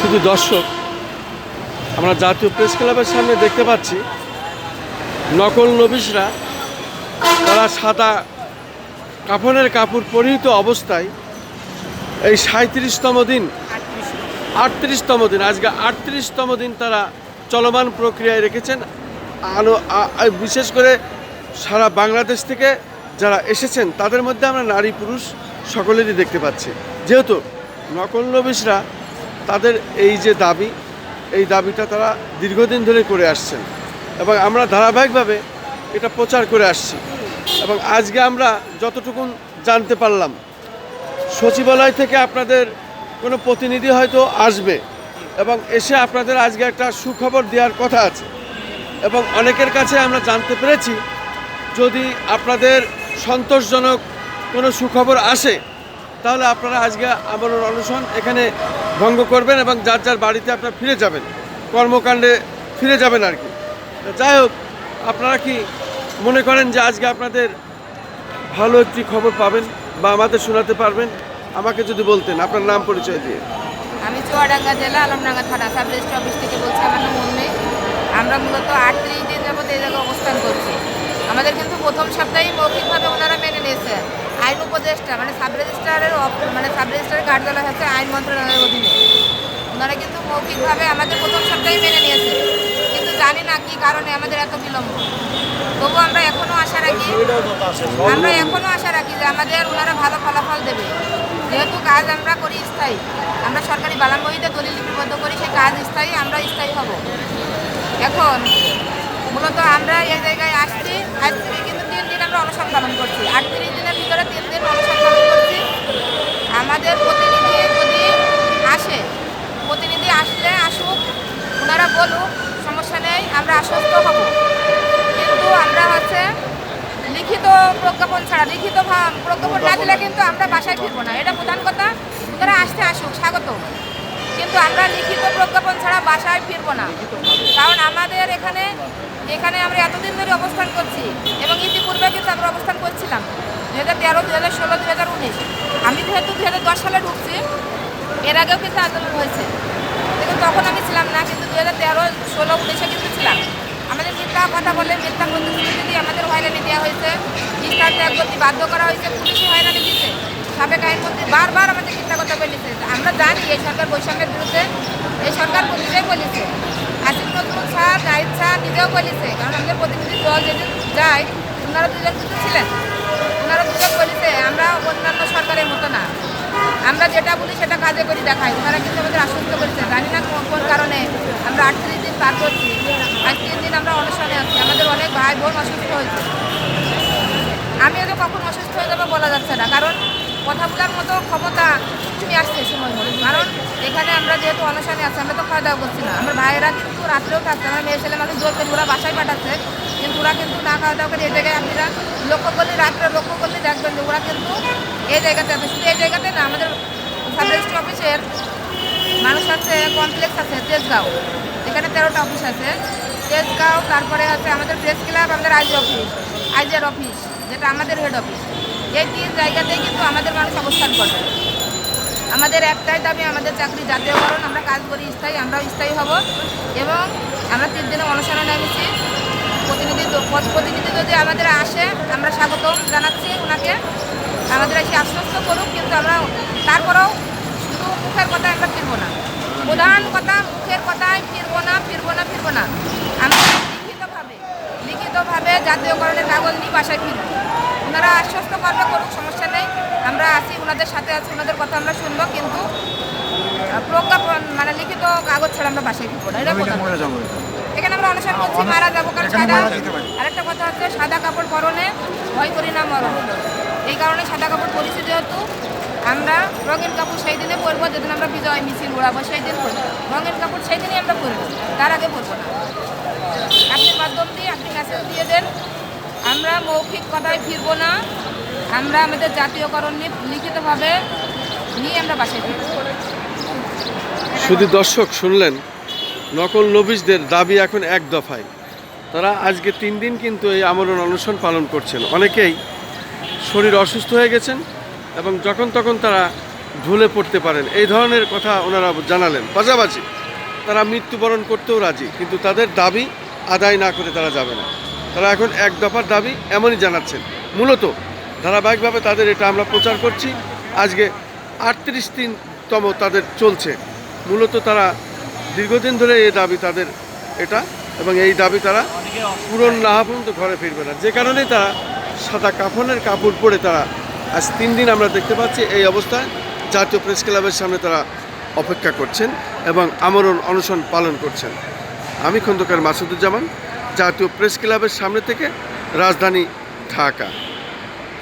শুধু দর্শক, আমরা জাতীয় প্রেস ক্লাবের সামনে দেখতে পাচ্ছি, নকল নবিশরা তারা সাদা কাফনের কাপড় পরিহিত অবস্থায় এই সাঁত্রিশতম দিন আটত্রিশতম দিন, আজকে আটত্রিশতম দিন তারা চলমান প্রক্রিয়ায় রেখেছেন। আনো আ- আ- বিশেষ করে সারা বাংলাদেশ থেকে যারা এসেছেন, তাদের মধ্যে আমরা নারী পুরুষ সকলেরই দেখতে পাচ্ছি। যেহেতু নকল নবিশরা তাদের এই যে দাবি, এই দাবিটা তারা দীর্ঘদিন ধরে করে আসছেন এবং আমরা ধারাবাহিকভাবে এটা প্রচার করে আসছি। এবং আজকে আমরা যতটুকু জানতে পারলাম, সচিবালয় থেকে আপনাদের কোনো প্রতিনিধি হয়তো আসবে এবং এসে আপনাদের আজকে একটা সুখবর দেওয়ার কথা আছে। এবং অনেকের কাছে আমরা জানতে পেরেছি, যদি আপনাদের সন্তোষজনক কোনো সুখবর আসে, তাহলে আপনারা আজকে আমরণ অনশন এখানে ভঙ্গ করবেন এবং যার যার বাড়িতে আপনারা ফিরে যাবেন, কর্মকাণ্ডে ফিরে যাবেন আর কি। যাই হোক, আপনারা কি মনে করেন যে আজকে আপনাদের ভালো একটি খবর পাবেন বা আমাদের শোনাতে পারবেন? আমাকে যদি বলতেন, আপনার নাম পরিচয় দিয়ে। আমি চুয়াডাঙ্গা জেলা, আলমডাঙ্গা থানা সাব রেজিস্ট্রি অফিস থেকে বলছি, আমার নাম মুন্নি আমরা মূলত আট আটত্রিশ দিন যাবত এই জায়গায় অবস্থান করছি। আমাদের কিন্তু প্রথম সপ্তাহেই মৌখিকভাবে ওনারা মেনে নিয়েছে। আইন উপদেষ্টা মানে সাব রেজিস্ট্রারের মানে সাব রেজিস্ট্রারের কার্যালয় হচ্ছে আইন মন্ত্রণালয়ের অধীনে। ওনারা কিন্তু মৌখিকভাবে আমাদের প্রথম সপ্তাহে মেনে নিয়েছে। জানি না কি কারণে আমাদের এত বিলম্ব। তবু আমরা এখনও আশা রাখি আমরা এখনও আশা রাখি যে আমাদের ওনারা ভালো ফলাফল দেবে। যেহেতু কাজ আমরা করি স্থায়ী আমরা সরকারি বালাম বইতে দলিল লিপিবদ্ধ করি সেই কাজ স্থায়ী আমরা স্থায়ী হব। এখন মূলত আমরা এই জায়গায় আসছি আজ থেকে কিন্তু তিন দিন আমরা অনশন পালন করছি আটত্রিশ দিনের ভিতরে তিন দিন অনশন পালন করছি আমাদের প্রতিনিধি যদি আসে প্রতিনিধি আসলে আসুক ওনারা বলুক সমস্যা নেই আমরা আশ্বস্ত হব কিন্তু আমরা হচ্ছে লিখিত প্রজ্ঞাপন ছাড়া। লিখিত প্রজ্ঞাপন না দিলে কিন্তু আমরা বাসায় ফিরবো না। এটা প্রধান কথা। ওনারা আসতে আসুক, স্বাগত। কিন্তু আমরা লিখিত প্রজ্ঞাপন ছাড়া বাসায় ফিরবো না। কারণ আমাদের এখানে এখানে আমরা এতদিন ধরে অবস্থান করছি এবং ইতিপূর্বে কিন্তু আমরা অবস্থান করছিলাম। দু হাজার তেরো দু হাজার ষোলো দু হাজার উনিশ। আমি যেহেতু দু হাজার দশ সালে ঢুকছি, এর আগেও কিন্তু আন্দোলন হয়েছে। দেখুন তখন আমি ছিলাম না, কিন্তু দু হাজার তেরো, ষোলো, উনিশে কিন্তু ছিলাম। আমাদের মিথ্যা কথা বলে মিথ্যা প্রতিশ্রুতি আমাদের হয়রানি দেওয়া হয়েছে স্থান ত্যাগ করতে বাধ্য করা হয়েছে পুলিশে হয়রানি দিচ্ছে সাবেক আইনমন্ত্রী বারবার আমাদের মিথ্যা কথা বলেছে। আমরা জানি এই সরকার বৈষম্যের বিরুদ্ধে, এই সরকার নিজেই বলেছে। আসিফ নজরুল স্যার নাইদ স্যার নিজেও বলেছে, কারণ আমাদের প্রতিনিধি দল যেদিন যায়, ওনারা দুজন কিন্তু ছিলেন। ওনারা দুজন বলেছে, আমরা অন্যান্য সরকারের মতো না। আমরা যেটা বলি সেটা কাজে করি দেখাই ওনারা কিন্তু আমাদের আশ্বস্ত করেছে জানি না কোন কারণে আমরা আটত্রিশ দিন পার করছি। কথা মতো ক্ষমতা তুমি আসছে সময় মতো কারণ এখানে আমরা যেহেতু অনুষ্ঠানে আছি, আমরা তো খাওয়া দাওয়া করছি না। আমার ভাইয়েরা কিন্তু রাত্রেও থাকছে আমার মেয়ে ছেলে মানুষ জোর করে ওরা বাসায় পাঠাচ্ছে, কিন্তু ওরা কিন্তু না খাওয়া দাওয়া করে এই জায়গায় আপনারা লক্ষ্য করলে রাত্রে লক্ষ্য করলে দেখবেন যে ওরা কিন্তু এই জায়গাতে আছে। শুধু এই জায়গাতে না, আমাদের সাব অফিসের মানুষ আছে, কমপ্লেক্স আছে, তেজগাঁও। এখানে তেরোটা অফিস আছে। তেজগাঁও, তারপরে আছে আমাদের প্রেস ক্লাব, আমাদের আইজি অফিস, আইজিআর অফিস, যেটা আমাদের হেড অফিস। এই তিন জায়গাতেই কিন্তু আমাদের মানুষ অবস্থান করে আমাদের একটাই দাবি, আমাদের চাকরি জাতীয় জাতীয়করণ আমরা কাজ করি স্থায়ী, আমরাও স্থায়ী হব। এবং আমরা তিন দিনে অনুষ্ঠানে নেমেছি প্রতিনিধি প্রতিনিধি যদি আমাদের আসে, আমরা স্বাগতম জানাচ্ছি ওনাকে। আমাদের এসে আশ্বস্ত করুক, কিন্তু আমরা তারপরেও শুধু মুখের কথায় আমরা ফিরবো না। প্রধান কথা, মুখের কথায় ফিরবো না ফিরবো না ফিরবো না। আমরা লিখিতভাবে লিখিতভাবে জাতীয়করণের কাগজ নিয়ে বাসায় ফিরবো। ওনারা আশ্বস্ত করবে কোনো সমস্যা নেই। আমরা আছি ওনাদের সাথে আছি ওনাদের কথা আমরা শুনব কিন্তু আহ, প্রজ্ঞাপন মানে লিখিত কাগজ ছাড়া আমরা বাসায় ফিরবো না। এটা এখানে আমরা অনুসরণ করছি মারা যাব কারণ সাদা আরেকটা কথা হচ্ছে সাদা কাপড় পরনে ভয় করি না মরণ। এই কারণে সাদা কাপড় পরেছি যেহেতু আমরা রঙিন কাপড় সেই দিনে পরবো যেদিন আমরা বিজয় মিছিল উড়াবো সেই দিন পরবো। রঙিন কাপড় সেই দিনই আমরা পরবো তার আগে পরবো না। আপনি মাধ্যম দিয়ে আপনি মেসেজ দিয়ে দেন আমরা মৌখিক কথায় ফিরবো না। আমরা আমাদের জাতীয়করণ নিয়ে লিখিতভাবে নিয়ে আমরা বাসায় ফিরবো। শুধু দর্শক, শুনলেন? নকল নবিশদের দাবি এখন এক দফায়। তারা আজকে তিন দিন কিন্তু এই আমরণ অনশন পালন করছেন। অনেকেই শরীর অসুস্থ হয়ে গেছেন এবং যখন তখন তারা ঢলে পড়তে পারেন। এই ধরনের কথা ওনারা জানালেন। পাশাপাশি তারা মৃত্যুবরণ করতেও রাজি, কিন্তু তাদের দাবি আদায় না করে তারা যাবে না। তারা এখন এক দফার দাবি এমনই জানাচ্ছেন। মূলত ধারাবাহিকভাবে তাদের এটা আমরা প্রচার করছি। আজকে আটত্রিশ দিনতম তাদের চলছে। মূলত তারা দীর্ঘদিন ধরে এই দাবি তাদের এটা এবং এই দাবি তারা পূরণ না পর্যন্ত ঘরে ফিরবে না। যে কারণে তারা সাদা কাফনের কাপড় পরে তারা আজ তিন দিন আমরা দেখতে পাচ্ছি এই অবস্থায়। জাতীয় প্রেস ক্লাবের সামনে তারা অপেক্ষা করছেন এবং আমরণ অনশন পালন করছেন। আমি খন্দকার মাসুদুজ্জামান জাতীয় প্রেস ক্লাবের সামনে থেকে রাজধানী ঢাকা।